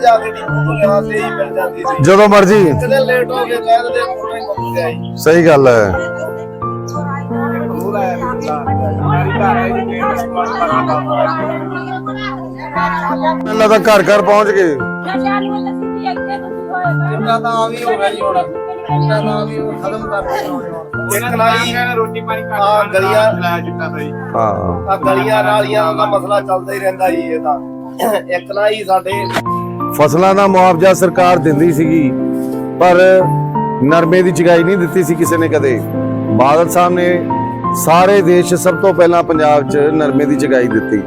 ਜਾਂਦੀ ਸੀ ਜਦੋਂ ਮਰਜ਼ੀ ਕਿਤੇ ਲੇਟ ਹੋ ਗਏ ਕਹਿ ਦਿੰਦੇ ਕੋਲ ਨਹੀਂ ਮੁੱਕ ਗਿਆ ਜੀ ਸਹੀ ਗੱਲ ਹੈ ਮੈਨੂੰ ਲੱਗਦਾ ਘਰ ਘਰ ਪਹੁੰਚ ਗਏ ਇੰਨਾ ਤਾਂ ਆ ਵੀ ਹੋ ਗਿਆ ਜੀ ਹੁਣ ਇੰਨਾ ਤਾਂ ਆ ਵੀ ਹੁਣ ਖਤਮ ਕਰ ਦਿੱਤਾ ਇੱਕ ਨਾਈ ਰੋਟੀ ਪਾਣੀ ਆ ਗਲੀਆਂ ਲੈ ਚੁੱਕਾ ਸਹੀ ਹਾਂ। ਆ ਗਲੀਆਂ ਨਾਲੀਆਂ ਦਾ ਮਸਲਾ ਚੱਲਦਾ ਹੀ ਰਹਿੰਦਾ ਜੀ ਇਹ ਤਾਂ। ਇੱਕ ਨਾ ਹੀ ਸਾਡੇ ਫਸਲਾਂ ਦਾ ਮੁਆਵਜ਼ਾ ਸਰਕਾਰ ਦਿੰਦੀ ਸੀਗੀ ਪਰ ਨਰਮੇ ਦੀ ਚਗਾਈ ਨਹੀਂ ਦਿੱਤੀ ਸੀ ਕਿਸੇ ਨੇ ਕਦੇ। ਬਾਦਲ ਸਾਹਿਬ ਨੇ ਸਾਰੇ ਦੇਸ਼ ਸਭ ਤੋਂ ਪਹਿਲਾਂ ਪੰਜਾਬ 'ਚ ਨਰਮੇ ਦੀ ਚਗਾਈ ਦਿੱਤੀ।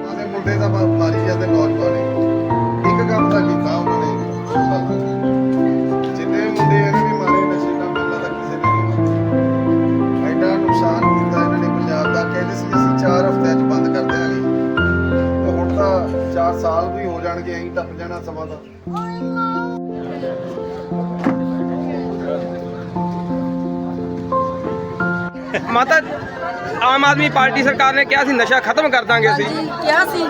ਉਹਦੇ ਮੁੰਡੇ ਦਾ ਮਾਰੀ ਜਾਂਦੇ ਨੌਜਵਾਨ। ਸਮਾਂ ਦਾ। ਮਾਤਾ ਆਮ ਆਦਮੀ ਪਾਰਟੀ ਸਰਕਾਰ ਨੇ ਕਿਹਾ ਸੀ ਨਸ਼ਾ ਖਤਮ ਕਰ ਦਾਂਗੇ ਅਸੀਂ। ਕਿਹਾ ਸੀ।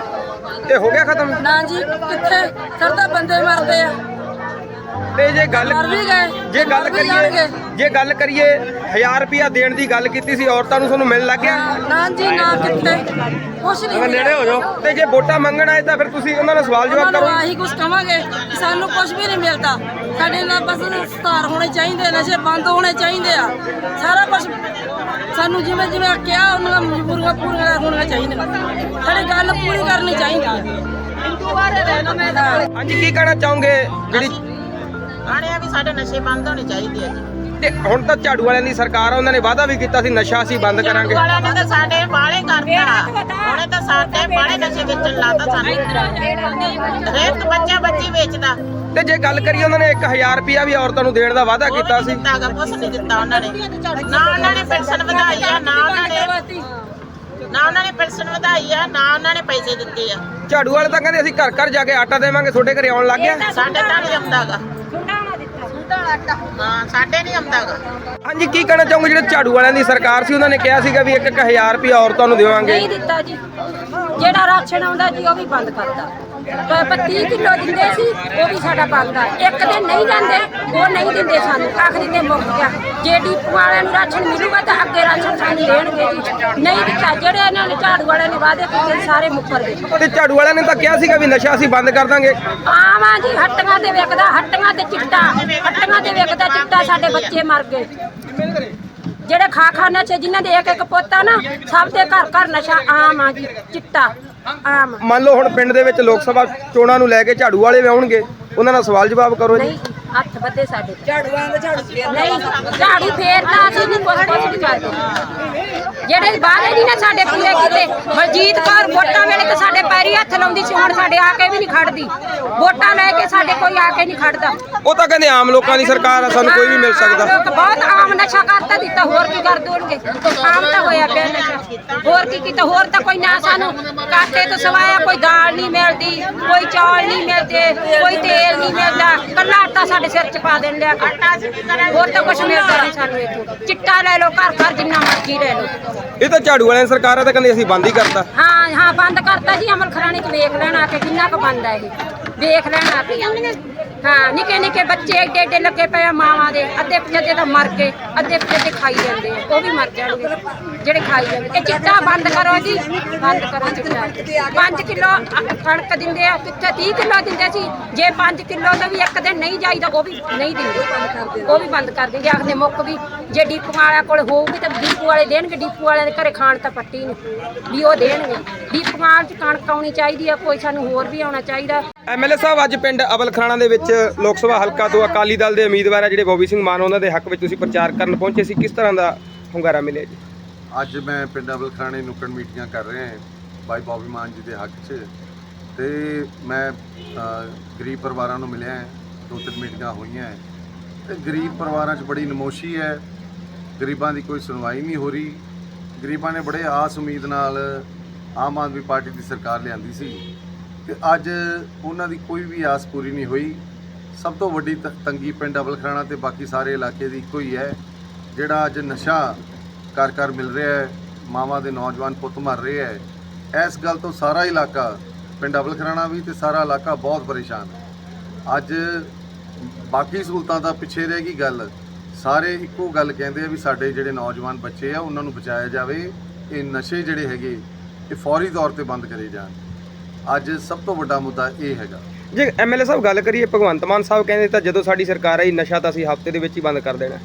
ਤੇ ਹੋ ਗਿਆ ਖਤਮ? ਨਾ ਜੀ ਕਿੱਥੇ? ਕਰਦਾ ਬੰਦੇ ਮਰਦੇ ਆ। ਤੇ ਜੇ ਗੱਲ ਮਰ ਵੀ ਗਏ ਜੇ ਗੱਲ ਵੀ ਕਰੀਏ ਜਾਣਗੇ। ਜੇ ਗੱਲ ਕਰੀਏ 1000 ਰੁਪਿਆ ਦੇਣ ਦੀ ਗੱਲ ਕੀਤੀ ਸੀ ਔਰਤਾਂ ਨੂੰ ਤੁਹਾਨੂੰ ਮਿਲਣ ਲੱਗ ਗਿਆ? ਨਾ ਜੀ ਨਾ ਕਿੱਥੇ ਕੁਛ ਨਹੀਂ ਨੇੜੇ ਹੋ ਜਾਓ। ਤੇ ਜੇ ਵੋਟਾਂ ਮੰਗਣ ਆਏ ਤਾਂ ਫਿਰ ਤੁਸੀਂ ਉਹਨਾਂ ਨਾਲ ਸਵਾਲ ਜਵਾਬ ਉਹਨਾਂ ਨੂੰ ਕਰੋ। ਆਹੀ ਕੁਝ ਕਵਾਂਗੇ ਕਿ ਸਾਨੂੰ ਕੁਝ ਵੀ ਨਹੀਂ ਮਿਲਦਾ। ਸਾਡੇ ਨਾਲ ਬਸ ਸੁਧਾਰ ਹੋਣੇ ਚਾਹੀਦੇ ਨਸ਼ੇ ਬੰਦ ਹੋਣੇ ਚਾਹੀਦੇ ਆ। ਸਾਰਾ ਕੁਝ ਸਾਨੂੰ ਜਿਵੇਂ ਜਿਵੇਂ ਕਿਹਾ ਉਹਨਾਂ ਦੀਆਂ ਮਜਬੂਰੀਆਂ ਪੂਰੀਆਂ ਹੋਣੀਆਂ ਚਾਹੀਦੀਆਂ ਸਾਡੀ ਗੱਲ ਪੂਰੀ ਕਰਨੀ ਚਾਹੀਦੀ ਹੈ। ਹਾਂਜੀ ਕੀ ਕਹਿਣਾ ਚਾਹੋਗੇ? ਜਿਹੜੀ ਆਣੇ ਆ ਵੀ ਸਾਡੇ ਨਸ਼ੇ ਬੰਦ ਹੋਣੇ ਚਾਹੀਦੇ ਆ ਜੀ। ਤੇ ਹੁਣ ਤਾਂ ਝਾੜੂ ਵਾਲਿਆਂ ਦੀ ਸਰਕਾਰ ਆ ਉਹਨਾਂ ਨੇ ਵਾਅਦਾ ਵੀ ਕੀਤਾ ਸੀ ਨਸ਼ਾ ਅਸੀਂ ਬੰਦ ਕਰਾਂਗੇ। ਵਾਲਿਆਂ ਨੇ ਤਾਂ ਸਾਡੇ ਬਾਲੇ ਕਰਤਾ। ਉਹਨੇ ਤਾਂ ਸਾਡੇ ਬਾਲੇ ਨਸ਼ੇ ਵੇਚਣ ਲਾਤਾ ਸਾਨੂੰ। ਹਰੇਕ ਬੱਚਾ ਬੱਚੀ ਵੇਚਦਾ। ਤੇ ਜੇ ਗੱਲ ਕਰੀਏ ਉਹਨਾਂ ਨੇ 1000 ਰੁਪਿਆ ਵੀ ਔਰਤਾਂ ਨੂੰ ਦੇਣ ਦਾ ਵਾਅਦਾ ਉਹ ਵੀ ਕੀਤਾ ਸੀ। ਦਿੱਤਾ ਗਾ ਕੁਛ ਨਹੀਂ ਦਿੱਤਾ ਉਹਨਾਂ ਨੇ। ਨਾ ਉਹਨਾਂ ਨੇ ਪੈਨਸ਼ਨ ਵਧਾਈ ਆ ਨਾ ਉਹਨਾਂ ਨੇ ਨਾ ਉਹਨਾਂ ਨੇ ਪੈਨਸ਼ਨ ਵਧਾਈ ਆ ਨਾ ਉਹਨਾਂ ਨੇ ਪੈਸੇ ਦਿੱਤੇ ਆ। ਝਾੜੂ ਵਾਲੇ ਤਾਂ ਕਹਿੰਦੇ ਅਸੀਂ ਘਰ ਘਰ ਜਾ ਕੇ ਆਟਾ ਦੇਵਾਂਗੇ ਤੁਹਾਡੇ ਘਰੇ ਆਉਣ ਲੱਗ ਗਿਆ। ਸਾਡੇ ਤਾਂ ਨਹੀਂ ਆਉਂਦਾਗਾ ਹਾਂ ਸਾਡੇ ਨਹੀਂ ਆਉਂਦਾਗਾ ਹਾਂਜੀ ਕੀ ਕਹਿਣਾ ਚਾਹੋਗੇ? ਜਿਹੜੇ ਝਾੜੂ ਵਾਲਿਆਂ ਦੀ ਸਰਕਾਰ ਸੀ ਉਹਨਾਂ ਨੇ ਕਿਹਾ ਸੀਗਾ ਵੀ 1000 ਰੁਪਿਆ ਔਰਤਾਂ ਨੂੰ ਦੇਵਾਂਗੇ। ਨਹੀਂ ਦਿੱਤਾ ਜੀ। ਜਿਹੜਾ ਰਾਸ਼ਨ ਆਉਂਦਾ ਜੀ ਉਹ ਵੀ ਬੰਦ ਕਰਤਾ। 30 ਕਿਲੋ ਦਿੰਦੇ ਸੀ ਉਹ ਵੀ ਸਾਡਾ ਬੰਦ ਇੱਕ ਦਿਨ ਨਹੀਂ ਜਾਂਦੇ ਉਹ ਨਹੀਂ ਦਿੰਦੇ ਸਾਨੂੰ। ਆਖਰੀ ਤੇ ਮੁੱਕ ਗਿਆ। ਜੇ ਡੀਪੂ ਵਾਲਿਆਂ ਨੂੰ ਰਾਸ਼ਨ ਮਿਲੂਗਾ ਤਾਂ ਅੱਗੇ ਰਾਸ਼ਨ ਸਾਨੂੰ ਦੇਣਗੇ ਜੀ। ਨਹੀਂ ਦਿੱਤਾ। ਜਿਹੜੇ ਇਹਨਾਂ ਨੇ ਝਾੜੂ ਵਾਲਿਆਂ ਨੇ ਵਾਅਦੇ ਕੀਤੇ ਸਾਰੇ ਮੁੱਕਰ ਗਏ। ਤੇ ਝਾੜੂ ਵਾਲਿਆਂ ਨੇ ਤਾਂ ਕਿਹਾ ਸੀਗਾ ਵੀ ਨਸ਼ਾ ਅਸੀਂ ਬੰਦ ਕਰ ਦਾਂਗੇ। ਆਵਾਂ ਜੀ ਹੱਟੀਆਂ ਤੇ ਵਿਕਦਾ ਹੱਟੀਆਂ ਤੇ ਚਿੱਟਾ। ਹੱਟੀਆਂ ਤੇ ਵਿਕਦਾ ਚਿੱਟਾ ਸਾਡੇ ਬੱਚੇ ਮਰ ਗਏ। ਜਿਹੜੇ ਖਾ ਖਾ ਨਸ਼ੇ ਜਿਨ੍ਹਾਂ ਦੇ ਇੱਕ ਇੱਕ ਪੁੱਤ ਨਾ ਸਭ ਦੇ ਘਰ ਘਰ ਨਸ਼ਾ ਆਮ ਆ ਜੀ ਚਿੱਟਾ ਆਮ। ਮੰਨ ਲਓ ਹੁਣ ਪਿੰਡ ਦੇ ਵਿੱਚ ਲੋਕ ਸਭਾ ਚੋਣਾਂ ਨੂੰ ਲੈ ਕੇ ਝਾੜੂ ਵਾਲੇ ਵੀ ਆਉਣਗੇ ਉਹਨਾਂ ਨਾਲ ਸਵਾਲ ਜਵਾਬ ਕਰੋ ਜੀ। ਨਹੀਂ ਜੀ, ਹੱਥ ਬੱਦੇ ਸਾਡੇ। ਝਾੜੂਆਂ ਦਾ ਝਾੜੂ ਨਹੀਂ ਝਾੜੂ ਫੇਰਦਾ ਅਸੀਂ ਨਹੀਂ ਕੁਛ ਕੁਛ ਨਹੀਂ ਕਰਦੇ ਜਿਹੜੇ ਵਾਅਦੇ ਨਹੀਂ ਨਾ ਸਾਡੇ ਪੂਰੇ ਕੀਤੇ ਬਲਜੀਤ ਕੌਰ ਵੋਟਾਂ ਵੇਲੇ ਤਾਂ ਸਾਡੇ ਪੈਰੀ ਹੱਥ ਲਾਉਂਦੀ ਸੀ ਹੁਣ ਸਾਡੇ ਆ ਕੇ ਵੀ ਨਹੀਂ ਖੜਦੀ। ਵੋਟਾਂ ਲੈ ਕੇ ਸਾਡੇ ਕੋਈ ਆ ਕੇ ਨਹੀਂ ਖੜਦਾ। ਉਹ ਤਾਂ ਕਹਿੰਦੇ ਆਮ ਲੋਕਾਂ ਦੀ ਸਰਕਾਰ ਆ ਸਾਨੂੰ ਕੋਈ ਵੀ ਮਿਲ ਸਕਦਾ। ਲੋਕ ਬਹੁਤ ਆਮ ਨਸ਼ਾ ਕਰਤਾ ਦਿੱਤਾ ਹੋਰ ਕੀ ਕਰ ਦੋਣਗੇ? ਆਮ ਤਾਂ ਹੋਇਆ ਪਿਆ ਨਸ਼ਾ। ਹੋਰ ਕੀ ਕੀਤਾ? ਹੋਰ ਤਾਂ ਕੋਈ ਨਾ ਸਾਨੂੰ ਕਾਟੇ ਤੋਂ ਸਵਾਇਆ ਕੋਈ ਦਾਲ ਨਹੀਂ ਮਿਲਦੀ ਕੋਈ ਚੌਲ ਨਹੀਂ ਮਿਲਦੇ ਕੋਈ ਤੇਲ ਨਹੀਂ ਮਿਲਦਾ ਕੱਲਾ ਆਟਾ ਸਾਡੇ ਸਿਰ 'ਚ ਪਾ ਦੇਣ ਲਿਆ ਹੋਰ ਤਾਂ ਕੁਝ ਮਿਲਦਾ ਨਹੀਂ ਸਾਨੂੰ ਇੱਥੋਂ। ਚਿੱਟਾ ਲੈ ਲਓ ਘਰ ਘਰ ਜਿੰਨਾ ਮਰਜ਼ੀ ਲੈ ਲਓ। ਇਹ ਤਾਂ ਝਾੜੂ ਵਾਲਿਆਂ ਦੀ ਸਰਕਾਰ ਆ ਤਾਂ ਕਹਿੰਦੇ ਅਸੀਂ ਬੰਦ ਹੀ ਕਰਤਾ। ਹਾਂ ਹਾਂ ਬੰਦ ਕਰਤਾ ਜੀ ਅਮਲ ਖਰਾਣੇ 'ਚ ਵੇਖ ਲੈਣ ਆ ਕੇ ਕਿੰਨਾ ਕੁ ਬੰਦ ਹੈ ਇਹ। ਵੇਖ ਲੈਣ ਆ ਕੇ। ਹਾਂ ਨਿੱਕੇ ਨਿੱਕੇ ਬੱਚੇ ਏਡੇ ਏਡੇ ਲੱਗੇ ਪਏ ਆ ਮਾਵਾਂ ਦੇ ਅੱਧੇ ਪਿੱਛੇ ਤਾਂ ਮਰ ਗਏ ਅੱਧੇ ਪਿੱਛੇ ਖਾਈ ਜਾਂਦੇ ਆ ਉਹ ਵੀ ਮਰ ਜਾਣਗੇ ਜਿਹੜੇ ਖਾਈ ਜਾਂਦੇ ਇਹ ਚਿੱਟਾ ਬੰਦ ਕਰੋ ਜੀ ਬੰਦ ਕਰੋ ਚਿੱਟਾ। 5 ਕਿਲੋ ਕਣਕ ਦਿੰਦੇ ਆ ਕਿੱਥੇ 30 ਕਿਲੋ ਦਿੰਦੇ ਸੀ ਜੇ 5 ਕਿਲੋ ਦਾ ਵੀ ਇੱਕ ਦਿਨ ਨਹੀਂ ਜਾਈਦਾ ਉਹ ਵੀ ਨਹੀਂ ਦਿੰਦੇ। ਉਹ ਵੀ ਬੰਦ ਕਰ ਦਿੰਦੇ। ਆਖਦੇ ਮੁੱਕ ਵੀ ਜੇ ਡੀਪੂ ਵਾਲਿਆਂ ਕੋਲ ਹੋਊਗੀ ਤਾਂ ਡੀਪੂ ਵਾਲੇ ਦੇਣਗੇ ਡੀਪੂ ਵਾਲਿਆਂ ਦੇ ਘਰੇ ਖਾਣ ਤਾਂ ਪੱਟੀ ਨਹੀਂ ਵੀ ਉਹ ਦੇਣਗੇ। ਡੀਪੂ ਵਾਲਿਆਂ 'ਚ ਕਣਕ ਆਉਣੀ ਚਾਹੀਦੀ ਆ ਕੋਈ ਸਾਨੂੰ ਹੋਰ ਵੀ ਆਉਣਾ ਚਾਹੀਦਾ ਐਮਐਲਏ ਸਾਹਿਬ, ਅੱਜ ਪਿੰਡ ਅਵਲ ਖਰਾਣਾ ਦੇ ਵਿੱਚ ਲੋਕ ਸਭਾ ਹਲਕਾ ਤੋਂ ਅਕਾਲੀ ਦਲ ਦੇ ਉਮੀਦਵਾਰ ਆ ਜਿਹੜੇ ਬੋਬੀ ਸਿੰਘ ਮਾਨ, ਉਹਨਾਂ ਦੇ ਹੱਕ ਵਿੱਚ ਤੁਸੀਂ ਪ੍ਰਚਾਰ ਕਰਨ ਪਹੁੰਚੇ ਸੀ। ਕਿਸ ਤਰ੍ਹਾਂ ਦਾ ਹੁੰਗਾਰਾ ਮਿਲਿਆ ਜੀ? ਅੱਜ ਮੈਂ ਪਿੰਡ ਅਬਲਖਾਣੇ ਨੁੱਕੜ ਮੀਟਿੰਗਾਂ ਕਰ ਰਿਹਾ ਹਾਂ ਬਾਈ ਬੌਬੀ ਮਾਨ ਜੀ ਦੇ ਹੱਕ 'ਚ ਤੇ ਮੈਂ ਗਰੀਬ ਪਰਿਵਾਰਾਂ ਨੂੰ ਮਿਲਿਆ ਦੋ ਤਿੰਨ ਮੀਟਿੰਗਾਂ ਹੋਈਆਂ ਹੈ। ਤੇ ਗਰੀਬ ਪਰਿਵਾਰਾਂ 'ਚ ਬੜੀ ਨਮੋਸ਼ੀ ਹੈ, ਗਰੀਬਾਂ ਦੀ ਕੋਈ ਸੁਣਵਾਈ ਨਹੀਂ ਹੋ ਰਹੀ। ਗਰੀਬਾਂ ਨੇ ਬੜੇ ਆਸ ਉਮੀਦ ਨਾਲ ਆਮ ਆਦਮੀ ਪਾਰਟੀ ਦੀ ਸਰਕਾਰ ਲਿਆਂਦੀ ਸੀ। ਤੇ ਅੱਜ ਉਹਨਾਂ ਦੀ ਕੋਈ ਵੀ ਆਸ ਪੂਰੀ ਨਹੀਂ ਹੋਈ। ਸਭ ਤੋਂ ਵੱਡੀ ਤ- ਤੰਗੀ ਪਿੰਡ ਅਬਲਖਾਣਾ ਤੇ ਬਾਕੀ ਸਾਰੇ ਇਲਾਕੇ ਦੀ ਇੱਕੋ ਹੀ ਹੈ। ਜਿਹੜਾ ਅੱਜ ਨਸ਼ਾ ਕਰ ਕਰ ਮਿਲ ਰਿਹਾ ਹੈ, ਮਾਵਾਂ ਦੇ ਨੌਜਵਾਨ ਪੁੱਤ ਮਰ ਰਹੇ ਹੈ। ਇਸ ਗੱਲ ਤੋਂ ਸਾਰਾ ਇਲਾਕਾ ਪਿੰਡ ਅਬਲ ਖਰਾਣਾ ਵੀ ਤੇ ਸਾਰਾ ਇਲਾਕਾ ਬਹੁਤ ਪਰੇਸ਼ਾਨ ਹੈ। ਅੱਜ ਬਾਕੀ ਸਹੂਲਤਾਂ ਦਾ ਪਿੱਛੇ ਰਹਿ ਗਈ ਗੱਲ। ਸਾਰੇ ਇੱਕੋ ਗੱਲ ਕਹਿੰਦੇ ਆ ਵੀ ਸਾਡੇ ਜਿਹੜੇ ਨੌਜਵਾਨ ਬੱਚੇ ਆ, ਉਹਨਾਂ ਨੂੰ ਬਚਾਇਆ ਜਾਵੇ। ਇਹ ਨਸ਼ੇ ਜਿਹੜੇ ਹੈਗੇ, ਇਹ ਫੌਰੀ ਤੌਰ ਤੇ ਬੰਦ ਕਰੇ ਜਾਣ। ਅੱਜ ਸਭ ਤੋਂ ਵੱਡਾ ਮੁੱਦਾ ਇਹ ਹੈਗਾ। ਜੇ ਐਮਐਲਏ ਸਾਹਿਬ ਗੱਲ ਕਰੀਏ ਭਗਵੰਤ ਮਾਨ ਸਾਹਿਬ ਕਹਿੰਦੇ ਤਾਂ ਜਦੋਂ ਸਾਡੀ ਸਰਕਾਰ ਆਈ ਨਸ਼ਾ ਤਾਂ ਅਸੀਂ ਹਫ਼ਤੇ ਦੇ ਵਿੱਚ ਹੀ ਬੰਦ ਕਰ ਦੇਣਾ।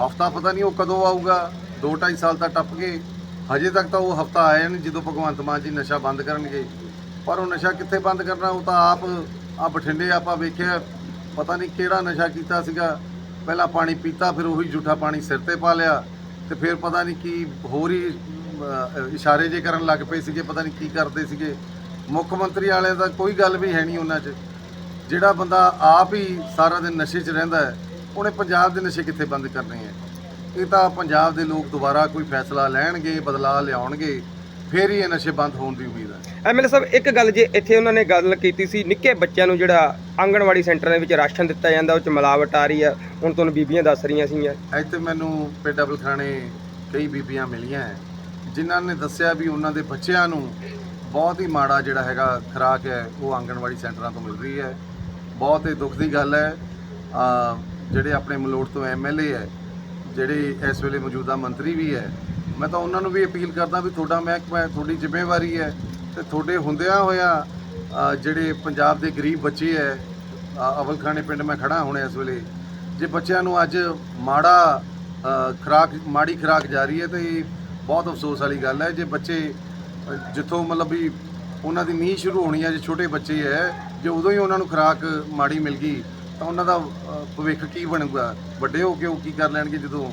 ਹਫਤਾ ਪਤਾ ਨਹੀਂ ਉਹ ਕਦੋਂ ਆਊਗਾ 2.5 ਸਾਲ ਤਾਂ ਟੱਪ ਗਏ। ਹਜੇ ਤੱਕ ਤਾਂ ਉਹ ਹਫਤਾ ਆਇਆ ਨਹੀਂ ਜਦੋਂ ਭਗਵੰਤ ਮਾਨ ਜੀ ਨਸ਼ਾ ਬੰਦ ਕਰਨਗੇ। ਪਰ ਉਹ ਨਸ਼ਾ ਕਿੱਥੇ ਬੰਦ ਕਰਨਾ ਉਹ ਤਾਂ ਆਪ ਆ ਬਠਿੰਡੇ ਆਪਾਂ ਵੇਖਿਆ ਪਤਾ ਨਹੀਂ ਕਿਹੜਾ ਨਸ਼ਾ ਕੀਤਾ ਸੀਗਾ। ਪਹਿਲਾਂ ਪਾਣੀ ਪੀਤਾ ਫਿਰ ਉਹੀ ਝੂਠਾ ਪਾਣੀ ਸਿਰ ਤੇ ਪਾ ਲਿਆ। ਤੇ ਫਿਰ ਪਤਾ ਨਹੀਂ ਕੀ ਹੋਰ ਹੀ ਇਸ਼ਾਰੇ ਜੇ ਕਰਨ ਲੱਗ ਪਏ ਸੀਗੇ ਪਤਾ ਨਹੀਂ ਕੀ ਕਰਦੇ ਸੀਗੇ। ਮੁੱਖ ਮੰਤਰੀ ਵਾਲਿਆਂ ਦਾ ਕੋਈ ਗੱਲ ਵੀ ਹੈ ਨਹੀਂ ਉਹਨਾਂ 'ਚ। ਜਿਹੜਾ ਬੰਦਾ ਆਪ ਹੀ ਸਾਰਾ ਦਿਨ ਨਸ਼ੇ 'ਚ ਰਹਿੰਦਾ ਹੈ ਉਹਨੇ ਪੰਜਾਬ ਦੇ ਨਸ਼ੇ ਕਿੱਥੇ ਬੰਦ ਕਰਨੇ ਹੈ? ਇਹ ਤਾਂ ਪੰਜਾਬ ਦੇ ਲੋਕ ਦੁਬਾਰਾ ਕੋਈ ਫੈਸਲਾ ਲੈਣਗੇ ਬਦਲਾਅ ਲਿਆਉਣਗੇ ਫਿਰ ਹੀ ਇਹ ਨਸ਼ੇ ਬੰਦ ਹੋਣ ਦੀ ਉਮੀਦ ਹੈ। ਐਮਐਲਏ ਸਾਹਿਬ ਇੱਕ ਗੱਲ ਜੇ ਇੱਥੇ ਉਹਨਾਂ ਨੇ ਗੱਲ ਕੀਤੀ ਸੀ ਨਿੱਕੇ ਬੱਚਿਆਂ ਨੂੰ ਜਿਹੜਾ ਆਂਗਣਵਾੜੀ ਸੈਂਟਰਾਂ ਦੇ ਵਿੱਚ ਰਾਸ਼ਨ ਦਿੱਤਾ ਜਾਂਦਾ ਉਹ ਚ ਮਿਲਾਵਟ ਆ ਰਹੀ ਆ ਹੁਣ ਤੁਹਾਨੂੰ ਬੀਬੀਆਂ ਦੱਸ ਰਹੀਆਂ ਸੀਗੀਆਂ। ਇੱਥੇ ਮੈਨੂੰ ਪਿੰਡ ਅਬਲਖਾਣੇ ਕਈ ਬੀਬੀਆਂ ਮਿਲੀਆਂ ਹੈ, ਜਿਨ੍ਹਾਂ ਨੇ ਦੱਸਿਆ ਵੀ ਉਹਨਾਂ ਦੇ ਬੱਚਿਆਂ ਨੂੰ ਬਹੁਤ ਹੀ ਮਾੜਾ ਜਿਹੜਾ ਹੈਗਾ ਖੁਰਾਕ ਹੈ ਉਹ ਆਂਗਣਵਾੜੀ ਸੈਂਟਰਾਂ ਤੋਂ ਮਿਲ ਰਹੀ ਹੈ। ਬਹੁਤ ਹੀ ਦੁੱਖ ਦੀ ਗੱਲ ਹੈ। ਜਿਹੜੇ ਆਪਣੇ ਮਲੋਟ ਤੋਂ ਐਮਐਲਏ ਹੈ ਜਿਹੜੇ ਇਸ ਵੇਲੇ ਮੌਜੂਦਾ ਮੰਤਰੀ ਵੀ ਹੈ ਮੈਂ ਤਾਂ ਉਹਨਾਂ ਨੂੰ ਵੀ ਅਪੀਲ ਕਰਦਾ ਵੀ ਤੁਹਾਡਾ ਮਹਿਕਮਾ ਹੈ ਤੁਹਾਡੀ ਜ਼ਿੰਮੇਵਾਰੀ ਹੈ ਤੇ ਤੁਹਾਡੇ ਹੁੰਦਿਆਂ ਹੋਇਆ ਜਿਹੜੇ ਪੰਜਾਬ ਦੇ ਗਰੀਬ ਬੱਚੇ ਹੈ ਅ, ਅਵਲਖਾਣੇ ਪਿੰਡ ਮੈਂ ਖੜਾ ਹੁਣ ਇਸ ਵੇਲੇ ਜੇ ਬੱਚਿਆਂ ਨੂੰ ਅੱਜ ਮਾੜਾ ਅ, ਖੁਰਾਕ ਮਾੜੀ ਖੁਰਾਕ ਜਾ ਰਹੀ ਹੈ ਤੇ ਇਹ ਬਹੁਤ ਅਫਸੋਸ ਵਾਲੀ ਗੱਲ ਹੈ ਜੇ ਬੱਚੇ ਜਿੱਥੋਂ ਮਤਲਬ ਵੀ ਉਹਨਾਂ ਦੀ ਨੀਂਹ ਸ਼ੁਰੂ ਹੋਣੀ ਹੈ ਜੇ ਛੋਟੇ ਬੱਚੇ ਹੈ ਜੇ ਉਦੋਂ ਹੀ ਉਹਨਾਂ ਨੂੰ ਖੁਰਾਕ ਮਾੜੀ ਮਿਲ ਗਈ ਤਾਂ ਉਹਨਾਂ ਦਾ ਭਵਿੱਖ ਕੀ ਬਣੂਗਾ? ਵੱਡੇ ਹੋ ਕੇ ਉਹ ਕੀ ਕਰ ਲੈਣਗੇ ਜਦੋਂ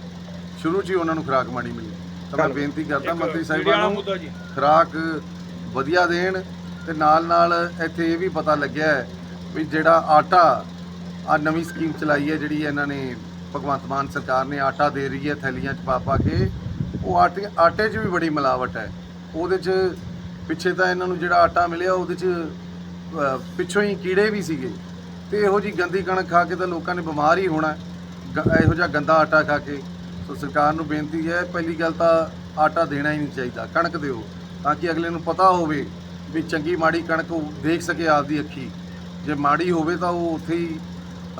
ਸ਼ੁਰੂ 'ਚ ਹੀ ਉਹਨਾਂ ਨੂੰ ਖੁਰਾਕ ਮਾੜੀ ਮਿਲੀ? ਤਾਂ ਮੈਂ ਬੇਨਤੀ ਕਰਦਾ ਮੰਤਰੀ ਸਾਹਿਬਾਨ ਨੂੰ ਖੁਰਾਕ ਵਧੀਆ ਦੇਣ ਤੇ ਨਾਲ ਨਾਲ ਇੱਥੇ ਇਹ ਵੀ ਪਤਾ ਲੱਗਿਆ ਹੈ ਵੀ ਜਿਹੜਾ ਆਟਾ ਆ ਨਵੀਂ ਸਕੀਮ ਚਲਾਈ ਹੈ ਜਿਹੜੀ ਇਹਨਾਂ ਨੇ ਭਗਵੰਤ ਮਾਨ ਸਰਕਾਰ ਨੇ ਆਟਾ ਦੇ ਰਹੀ ਹੈ ਥੈਲੀਆਂ 'ਚ ਪਾ ਪਾ ਕੇ ਉਹ ਆਟੇ ਆਟੇ 'ਚ ਵੀ ਬੜੀ ਮਿਲਾਵਟ ਹੈ। ਉਹਦੇ 'ਚ ਪਿੱਛੇ ਤਾਂ ਇਹਨਾਂ ਨੂੰ ਜਿਹੜਾ ਆਟਾ ਮਿਲਿਆ ਉਹਦੇ 'ਚ ਅ, ਪਿੱਛੋਂ ਹੀ ਕੀੜੇ ਵੀ ਸੀਗੇ। ਤੇ ਇਹੋ ਜੀ ਗੰਦੀ ਕਣਕ ਖਾ ਕੇ ਤਾਂ ਲੋਕਾਂ ਨੇ ਬਿਮਾਰ ਹੀ ਹੋਣਾ। ਗ- ਇਹੋ ਜਿਹਾ ਗੰਦਾ ਆਟਾ ਖਾ ਕੇ। ਸੋ ਸਰਕਾਰ ਨੂੰ ਬੇਨਤੀ ਹੈ ਪਹਿਲੀ ਗੱਲ ਤਾਂ ਆਟਾ ਦੇਣਾ ਹੀ ਨਹੀਂ ਚਾਹੀਦਾ ਕਣਕ ਦਿਓ। ਤਾਂ ਕਿ ਅਗਲੇ ਨੂੰ ਪਤਾ ਹੋਵੇ ਵੀ ਚੰਗੀ ਮਾੜੀ ਕਣਕ ਉਹ ਦੇਖ ਸਕੇ ਆਪਦੀ ਅੱਖੀ। ਜੇ ਮਾੜੀ ਹੋਵੇ ਤਾਂ ਉਹ ਉੱਥੇ ਹੀ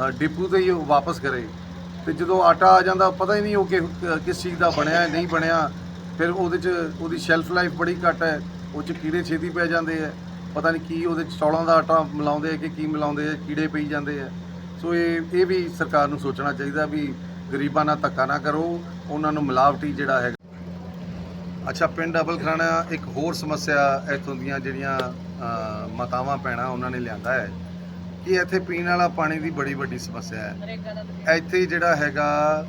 ਅ, ਡਿਪੂ ਤੇ ਹੀ ਉਹ ਵਾਪਸ ਕਰੇ। ਤੇ ਜਦੋਂ ਆਟਾ ਆ ਜਾਂਦਾ ਪਤਾ ਹੀ ਨਹੀਂ ਉਹ ਕਿ ਕਿਸ ਚੀਜ਼ ਦਾ ਬਣਿਆ ਹੈ, ਨਹੀਂ ਬਣਿਆ। ਫਿਰ ਉਹਦੇ 'ਚ ਉਹਦੀ ਸ਼ੈਲਫ ਲਾਈਫ ਬੜੀ ਘੱਟ ਹੈ ਉਹ 'ਚ ਕੀੜੇ ਛੇਤੀ ਪੈ ਜਾਂਦੇ ਆ ਪਤਾ ਨਹੀਂ ਕੀ ਉਹਦੇ 'ਚ ਚੌਲਾਂ ਦਾ ਆਟਾ ਮਿਲਾਉਂਦੇ ਆ ਕਿ ਕੀ ਮਿਲਾਉਂਦੇ ਆ ਕੀੜੇ ਪਈ ਜਾਂਦੇ ਆ ਸੋ ਇਹ ਇਹ ਵੀ ਸਰਕਾਰ ਨੂੰ ਸੋਚਣਾ ਚਾਹੀਦਾ ਵੀ ਗਰੀਬਾਂ ਨਾਲ ਧੱਕਾ ਨਾ ਕਰੋ ਉਹਨਾਂ ਨੂੰ ਮਿਲਾਵਟੀ ਜਿਹੜਾ ਹੈ ਅੱਛਾ ਪਿੰਡ ਅਬਲ ਖਰਾਣਾ ਇੱਕ ਹੋਰ ਸਮੱਸਿਆ ਇੱਥੋਂ ਦੀਆਂ ਜਿਹੜੀਆਂ ਮਾਤਾਵਾਂ ਪੈਣਾ ਉਹਨਾਂ ਨੇ ਲਿਆਂਦਾ ਹੈ ਕਿ ਇੱਥੇ ਪੀਣ ਵਾਲਾ ਪਾਣੀ ਦੀ ਬੜੀ ਵੱਡੀ ਸਮੱਸਿਆ ਹੈ। ਇੱਥੇ ਜਿਹੜਾ ਹੈਗਾ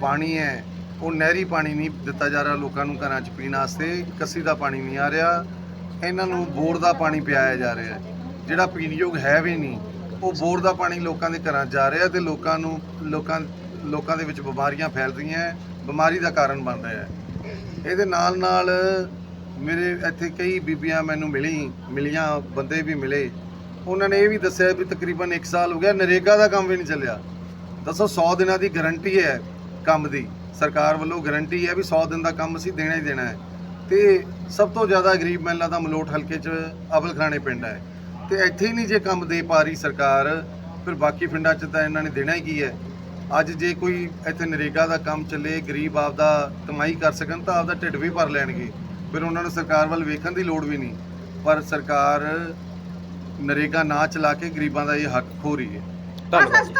ਪਾਣੀ ਹੈ ਉਹ ਨਹਿਰੀ ਪਾਣੀ ਨਹੀਂ ਦਿੱਤਾ ਜਾ ਰਿਹਾ, ਲੋਕਾਂ ਨੂੰ ਘਰਾਂ 'ਚ ਪੀਣ ਵਾਸਤੇ, ਕੱਸੀ ਦਾ ਪਾਣੀ ਨਹੀਂ ਆ ਰਿਹਾ, ਇਹਨਾਂ ਨੂੰ ਬੋਰ ਦਾ ਪਾਣੀ ਪਿਆਇਆ ਜਾ ਰਿਹਾ ਹੈ, ਜਿਹੜਾ ਪੀਣਯੋਗ ਹੈ ਵੀ ਨਹੀਂ, ਉਹ ਬੋਰ ਦਾ ਪਾਣੀ ਲੋਕਾਂ ਦੇ ਘਰਾਂ 'ਚ ਜਾ ਰਿਹਾ ਤੇ ਲੋਕਾਂ ਨੂੰ, ਲੋਕਾਂ ਲੋਕਾਂ ਦੇ ਵਿੱਚ ਬਿਮਾਰੀਆਂ ਫੈਲ ਰਹੀਆਂ ਬਿਮਾਰੀ ਦਾ ਕਾਰਨ ਬਣ ਰਿਹਾ ਹੈ। ਇਹਦੇ ਨਾਲ ਨਾਲ ਮੇਰੇ ਇੱਥੇ ਕਈ ਬੀਬੀਆਂ ਮੈਨੂੰ ਮਿਲੀ, ਮਿਲੀਆਂ, ਬੰਦੇ ਵੀ ਮਿਲੇ, ਉਹਨਾਂ ਨੇ ਇਹ ਵੀ ਦੱਸਿਆ ਵੀ ਤਕਰੀਬਨ 1 ਸਾਲ ਹੋ ਗਿਆ, ਨਰੇਗਾ ਦਾ ਕੰਮ ਵੀ ਨਹੀਂ ਚੱਲਿਆ। ਦੱਸੋ 100 ਦਿਨਾਂ ਦੀ ਗਾਰੰਟੀ ਹੈ ਕੰਮ ਦੀ। ਸਰਕਾਰ ਵੱਲੋਂ ਗਾਰੰਟੀ ਹੈ ਵੀ 100 ਦਿਨ ਦਾ ਕੰਮ ਅਸੀਂ ਦੇਣਾ ਹੀ ਦੇਣਾ ਹੈ। ਤੇ ਸਭ ਤੋਂ ਜ਼ਿਆਦਾ ਗਰੀਬ ਮਹਿਲਾ ਦਾ ਮਲੋਟ ਹਲਕੇ 'ਚ ਅਬਲਖਾਣੇ ਪਿੰਡ ਹੈ। ਤੇ ਇੱਥੇ ਹੀ ਨਹੀਂ ਜੇ ਕੰਮ ਦੇ ਪਾ ਰਹੀ ਸਰਕਾਰ ਫਿਰ ਬਾਕੀ ਪਿੰਡਾਂ 'ਚ ਤਾਂ ਇਹਨਾਂ ਨੇ ਦੇਣਾ ਹੀ ਕੀ ਹੈ। ਅੱਜ ਜੇ ਕੋਈ ਇੱਥੇ ਨਰੇਗਾ ਦਾ ਕੰਮ ਚੱਲੇ ਗਰੀਬ ਆਪਦਾ ਕਮਾਈ ਕਰ ਸਕਣ ਤਾਂ ਆਪਦਾ ਢਿੱਡ ਵੀ ਭਰ ਲੈਣਗੇ। ਫਿਰ ਉਹਨਾਂ ਨੂੰ ਸਰਕਾਰ ਵੱਲ ਵੇਖਣ ਦੀ ਲੋੜ ਵੀ ਨਹੀਂ। ਪਰ ਸਰਕਾਰ ਨਰੇਗਾ ਨਾ ਚਲਾ ਕੇ ਗਰੀਬਾਂ ਦਾ ਇਹ ਹੱਕ ਖੋ ਰਹੀ ਹੈ। ਧੰਨਵਾਦ